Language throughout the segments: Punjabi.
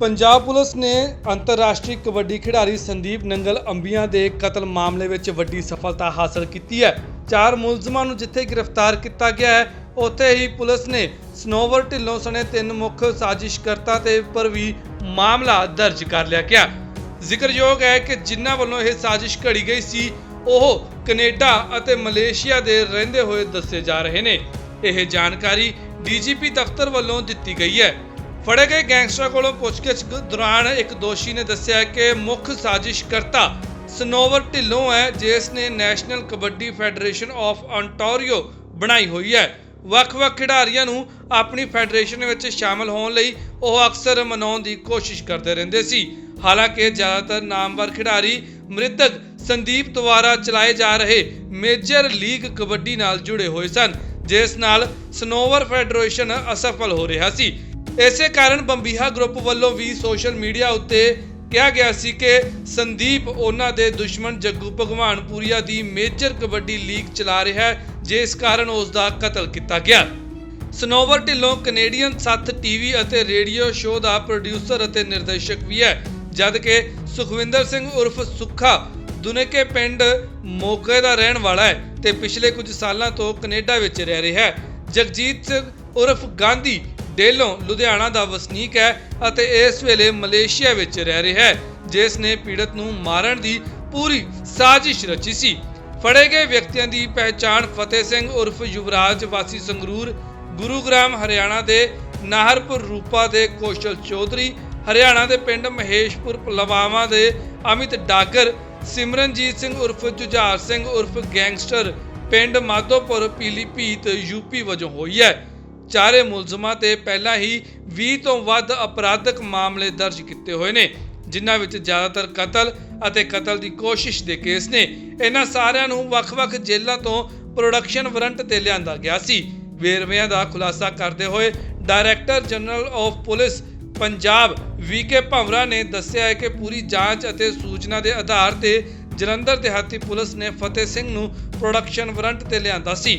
ਪੰਜਾਬ ਪੁਲਿਸ ਨੇ ਅੰਤਰਰਾਸ਼ਟਰੀ ਕਬੱਡੀ ਖਿਡਾਰੀ ਸੰਦੀਪ ਨੰਗਲ ਅੰਬੀਆਂ ਦੇ ਕਤਲ ਮਾਮਲੇ ਵਿੱਚ ਵੱਡੀ ਸਫਲਤਾ ਹਾਸਲ ਕੀਤੀ ਹੈ। ਚਾਰ ਮੁਲਜ਼ਮਾਂ ਨੂੰ ਜਿੱਥੇ ਗ੍ਰਿਫਤਾਰ ਕੀਤਾ ਗਿਆ ਹੈ, ਉੱਥੇ ਹੀ ਪੁਲਿਸ ਨੇ ਸਨੋਵਰ ਢਿੱਲੋਂ ਸਣੇ ਤਿੰਨ ਮੁੱਖ ਸਾਜ਼ਿਸ਼ਕਰਤਾ ਤੇ ਉੱਪਰ ਵੀ ਮਾਮਲਾ ਦਰਜ ਕਰ ਲਿਆ ਗਿਆ। ਜ਼ਿਕਰਯੋਗ ਹੈ ਕਿ ਜਿਨ੍ਹਾਂ ਵੱਲੋਂ ਇਹ ਸਾਜ਼ਿਸ਼ ਘੜੀ ਗਈ ਸੀ, ਉਹ ਕੈਨੇਡਾ ਅਤੇ ਮਲੇਸ਼ੀਆ ਦੇ ਰਹਿੰਦੇ ਹੋਏ ਦੱਸੇ ਜਾ ਰਹੇ ਨੇ। ਇਹ ਜਾਣਕਾਰੀ ਡੀਜੀਪੀ ਦਫ਼ਤਰ ਵੱਲੋਂ ਦਿੱਤੀ ਗਈ ਹੈ। ਫੜੇ ਗਏ ਗੈਂਗਸਟਰ ਕੋਲੋਂ ਪੁੱਛਗਿੱਛ ਦੌਰਾਨ ਇੱਕ ਦੋਸ਼ੀ ਨੇ ਦੱਸਿਆ ਕਿ ਮੁੱਖ ਸਾਜ਼ਿਸ਼ਕਰਤਾ ਸਨੋਵਰ ਢਿੱਲੋਂ ਹੈ, ਜਿਸ ਨੇ national kabaddi federation of Ontario ਬਣਾਈ ਹੋਈ ਹੈ। ਵੱਖ-ਵੱਖ ਖਿਡਾਰੀਆਂ ਨੂੰ ਆਪਣੀ ਫੈਡਰੇਸ਼ਨ ਵਿੱਚ ਸ਼ਾਮਲ ਹੋਣ ਲਈ ਉਹ ਅਕਸਰ ਮਨਾਉਣ ਦੀ ਕੋਸ਼ਿਸ਼ ਕਰਦੇ ਰਹਿੰਦੇ ਸੀ। ਹਾਲਾਂਕਿ ਜ਼ਿਆਦਾਤਰ ਨਾਮਵਰ ਖਿਡਾਰੀ ਮ੍ਰਿਤਕ ਸੰਦੀਪ ਦੁਆਰਾ ਚਲਾਏ ਜਾ ਰਹੇ ਮੇਜਰ ਲੀਗ ਕਬੱਡੀ ਨਾਲ ਜੁੜੇ ਹੋਏ ਸਨ, ਜਿਸ ਨਾਲ ਸਨੋਵਰ ਫੈਡਰੇਸ਼ਨ ਅਸਫਲ ਹੋ ਰਿਹਾ ਸੀ। ਇਸੇ ਕਾਰਨ ਬੰਬੀਹਾ ਗਰੁੱਪ ਵੱਲੋਂ ਵੀ ਸੋਸ਼ਲ ਮੀਡੀਆ ਉੱਤੇ ਕਿਹਾ ਗਿਆ ਸੀ ਕਿ ਸੰਦੀਪ ਉਹਨਾਂ ਦੇ ਦੁਸ਼ਮਣ ਜੱਗੂ ਭਗਵਾਨਪੁਰੀਆ ਦੀ ਮੇਜਰ ਕਬੱਡੀ ਲੀਗ ਚਲਾ ਰਿਹਾ ਹੈ, ਜਿਸ ਕਾਰਨ ਉਸ ਦਾ ਕਤਲ ਕੀਤਾ ਗਿਆ। ਸਨੋਵਰ ਢਿੱਲੋਂ ਕੈਨੇਡੀਅਨ ਸੱਤ ਟੀਵੀ ਅਤੇ ਰੇਡੀਓ ਸ਼ੋਅ ਦਾ ਪ੍ਰੋਡਿਊਸਰ ਅਤੇ ਨਿਰਦੇਸ਼ਕ ਵੀ ਹੈ ਜਦ ਕਿ ਸੁਖਵਿੰਦਰ ਸਿੰਘ ਉਰਫ ਸੁੱਖਾ ਦੁਨੇਕੇ ਪਿੰਡ ਮੋਗੇ ਦਾ ਰਹਿਣ ਵਾਲਾ ਹੈ ਤੇ ਪਿਛਲੇ ਕੁਝ ਸਾਲਾਂ ਤੋਂ ਕੈਨੇਡਾ ਵਿੱਚ ਰਹਿ ਰਿਹਾ ਹੈ। ਜਗਜੀਤ ਸਿੰਘ ਉਰਫ ਗਾਂਧੀ ਡੇਲੋਂ ਲੁਧਿਆਣਾ ਦਾ ਵਸਨੀਕ ਹੈ ਅਤੇ ਇਸ ਵੇਲੇ ਮਲੇਸ਼ੀਆ ਵਿੱਚ ਰਹਿ ਰਿਹਾ ਹੈ, ਜਿਸ ਨੇ ਪੀੜਤ ਨੂੰ ਮਾਰਨ ਦੀ ਪੂਰੀ ਸਾਜ਼ਿਸ਼ ਰਚੀ ਸੀ। ਫੜੇ ਗਏ ਵਿਅਕਤੀਆਂ ਦੀ ਪਹਿਚਾਣ ਫਤਿਹ ਸਿੰਘ ਉਰਫ ਯੁਵਰਾਜ ਵਾਸੀ ਸੰਗਰੂਰ, ਗੁਰੂਗ੍ਰਾਮ, ਹਰਿਆਣਾ ਦੇ ਨਾਹਰਪੁਰ, ਰੂਪਾ ਦੇ ਕੌਸ਼ਲ ਚੌਧਰੀ, ਹਰਿਆਣਾ ਦੇ ਪਿੰਡ ਮਹੇਸ਼ਪੁਰ ਲਵਾਵਾ ਦੇ ਅਮਿਤ ਡਾਗਰ, ਸਿਮਰਨਜੀਤ ਸਿੰਘ ਉਰਫ ਜੁਝਾਰ ਸਿੰਘ ਉਰਫ ਗੈਂਗਸਟਰ, ਪਿੰਡ ਮਾਧੋਪੁਰ, ਪੀਲੀਭੀਤ, ਯੂਪੀ ਵਜੋਂ ਹੋਈ ਹੈ। ਚਾਰੇ ਮੁਲਜ਼ਮਾਂ ਤੇ ਪਹਿਲਾਂ ਹੀ 20 ਤੋਂ ਵੱਧ ਅਪਰਾਧਕ ਮਾਮਲੇ ਦਰਜ ਕੀਤੇ ਹੋਏ ਨੇ, ਜਿਨ੍ਹਾਂ ਵਿੱਚ ਜ਼ਿਆਦਾਤਰ ਕਤਲ ਅਤੇ ਕਤਲ ਦੀ ਕੋਸ਼ਿਸ਼ ਦੇ ਕੇਸ ਨੇ। ਇਹਨਾਂ ਸਾਰਿਆਂ ਨੂੰ ਵੱਖ-ਵੱਖ ਜੇਲ੍ਹਾਂ ਤੋਂ ਪ੍ਰੋਡਕਸ਼ਨ ਵਾਰੰਟ ਤੇ ਲਿਆਂਦਾ ਗਿਆ ਸੀ। ਵੇਰਵਿਆਂ ਦਾ ਖੁਲਾਸਾ ਕਰਦੇ ਹੋਏ director general of police Punjab VK Bhawra ਨੇ ਦੱਸਿਆ ਹੈ ਕਿ ਪੂਰੀ ਜਾਂਚ ਅਤੇ ਸੂਚਨਾ ਦੇ ਆਧਾਰ ਤੇ ਜਲੰਧਰ ਦਿਹਾਤੀ ਪੁਲਿਸ ਨੇ ਫਤਿਹ ਸਿੰਘ ਨੂੰ ਪ੍ਰੋਡਕਸ਼ਨ ਵਾਰੰਟ ਤੇ ਲਿਆਂਦਾ ਸੀ।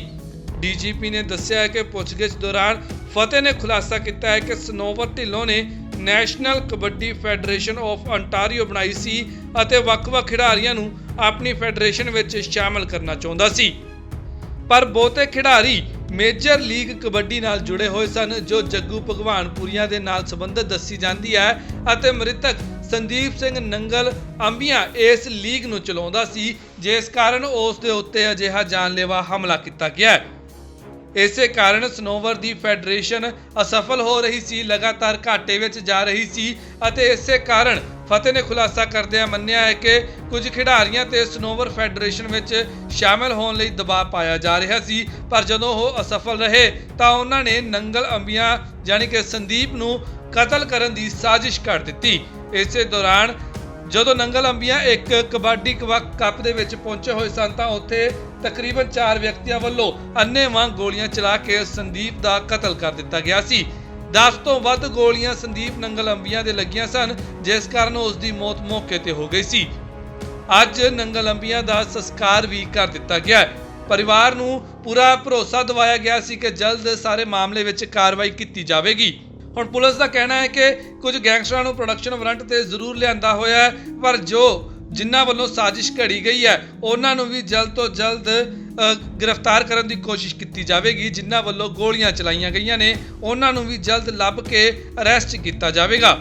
ਡੀਜੀਪੀ ਨੇ ਦੱਸਿਆ ਹੈ ਕਿ ਪੁੱਛਗਿੱਛ ਦੌਰਾਨ ਫਤਿਹ ਨੇ ਖੁਲਾਸਾ ਕੀਤਾ ਹੈ ਕਿ ਸਨੋਵਰ ਢਿੱਲੋਂ ਨੇ national kabaddi federation of Ontario ਬਣਾਈ ਸੀ ਅਤੇ ਵੱਖ-ਵੱਖ ਖਿਡਾਰੀਆਂ ਨੂੰ ਆਪਣੀ ਫੈਡਰੇਸ਼ਨ ਵਿੱਚ ਸ਼ਾਮਲ ਕਰਨਾ ਚਾਹੁੰਦਾ ਸੀ। ਪਰ ਬਹੁਤੇ ਖਿਡਾਰੀ ਮੇਜਰ ਲੀਗ ਕਬੱਡੀ ਨਾਲ ਜੁੜੇ ਹੋਏ ਸਨ, ਜੋ ਜੱਗੂ ਭਗਵਾਨਪੁਰੀਆ ਦੇ ਨਾਲ ਸੰਬੰਧਿਤ ਦੱਸੀ ਜਾਂਦੀ ਹੈ ਅਤੇ ਮ੍ਰਿਤਕ ਸੰਦੀਪ ਸਿੰਘ ਨੰਗਲ ਅੰਬੀਆਂ ਇਸ ਲੀਗ ਨੂੰ ਚਲਾਉਂਦਾ ਸੀ, ਜਿਸ ਕਾਰਨ ਉਸ ਦੇ ਉੱਤੇ ਅਜਿਹਾ ਜਾਨਲੇਵਾ ਹਮਲਾ ਕੀਤਾ ਗਿਆ ਹੈ। ਇਸੇ ਕਾਰਨ ਸਨੋਵਰ ਦੀ ਫੈਡਰੇਸ਼ਨ ਅਸਫਲ ਹੋ ਰਹੀ ਸੀ, ਲਗਾਤਾਰ ਘਾਟੇ ਵਿੱਚ ਜਾ ਰਹੀ ਸੀ ਅਤੇ ਇਸੇ ਕਾਰਨ ਫਤਿਹ ਨੇ ਖੁਲਾਸਾ ਕਰਦਿਆਂ ਮੰਨਿਆ ਹੈ ਕਿ ਕੁਝ ਖਿਡਾਰੀਆਂ ਤੇ ਸਨੋਵਰ ਫੈਡਰੇਸ਼ਨ ਵਿੱਚ ਸ਼ਾਮਲ ਹੋਣ ਲਈ ਦਬਾਅ ਪਾਇਆ ਜਾ ਰਿਹਾ ਸੀ। ਪਰ ਜਦੋਂ ਉਹ ਅਸਫਲ ਰਹੇ ਤਾਂ ਉਹਨਾਂ ਨੇ ਨੰਗਲ ਅੰਬੀਆਂ ਯਾਨੀ ਕਿ ਸੰਦੀਪ ਨੂੰ ਕਤਲ ਕਰਨ ਦੀ ਸਾਜ਼ਿਸ਼ ਕਰ ਦਿੱਤੀ। ਇਸੇ ਦੌਰਾਨ ਜਦੋਂ ਨੰਗਲ ਅੰਬੀਆਂ ਇੱਕ ਕਬੱਡੀ ਕਵਾ- ਕੱਪ ਦੇ ਵਿੱਚ ਪਹੁੰਚੇ ਹੋਏ ਸਨ ਤਾਂ ਉੱਥੇ ਤਕਰੀਬਨ 4 ਵਿਅਕਤੀਆਂ ਵੱਲੋਂ ਅੰਨ੍ਹੇਵਾਹ ਗੋਲੀਆਂ ਚਲਾ ਕੇ ਸੰਦੀਪ ਦਾ ਕਤਲ ਕਰ ਦਿੱਤਾ ਗਿਆ ਸੀ। 10 ਤੋਂ ਵੱਧ ਗੋਲੀਆਂ ਸੰਦੀਪ ਨੰਗਲ ਅੰਬੀਆਂ ਦੇ ਲੱਗੀਆਂ ਸਨ, ਜਿਸ ਕਾਰਨ ਉਸ ਦੀ ਮੌਤ ਮੌਕੇ ਤੇ ਹੋ ਗਈ ਸੀ। ਅੱਜ ਨੰਗਲ ਅੰਬੀਆਂ ਦਾ ਸੰਸਕਾਰ ਵੀ ਕਰ ਦਿੱਤਾ ਗਿਆ ਹੈ। ਪਰਿਵਾਰ ਨੂੰ ਪੂਰਾ ਭਰੋਸਾ ਦਿਵਾਇਆ ਗਿਆ ਸੀ ਕਿ ਜਲਦ ਸਾਰੇ ਮਾਮਲੇ ਵਿੱਚ ਕਾਰਵਾਈ ਕੀਤੀ ਜਾਵੇਗੀ। ਹੁਣ ਪੁਲਿਸ ਦਾ ਕਹਿਣਾ ਹੈ ਕਿ ਕੁਝ ਗੈਂਗਸਟਰਾਂ ਨੂੰ ਪ੍ਰੋਡਕਸ਼ਨ ਵਾਰੰਟ ਤੇ ਜ਼ਰੂਰ ਲਿਆਂਦਾ ਹੋਇਆ ਹੈ, ਪਰ ਜੋ ਜਿਨ੍ਹਾਂ ਵੱਲੋਂ ਸਾਜ਼ਿਸ਼ ਘੜੀ ਗਈ ਹੈ, ਉਹਨਾਂ ਨੂੰ ਵੀ ਜਲਦ ਤੋਂ ਜਲਦ ਗ੍ਰਿਫਤਾਰ ਕਰਨ ਦੀ ਕੋਸ਼ਿਸ਼ ਕੀਤੀ ਜਾਵੇਗੀ, ਜਿਨ੍ਹਾਂ ਵੱਲੋਂ ਗੋਲੀਆਂ ਚਲਾਈਆਂ ਗਈਆਂ ਨੇ, ਉਹਨਾਂ ਨੂੰ ਵੀ ਜਲਦ ਲੱਭ ਕੇ ਅਰੈਸਟ ਕੀਤਾ ਜਾਵੇਗਾ।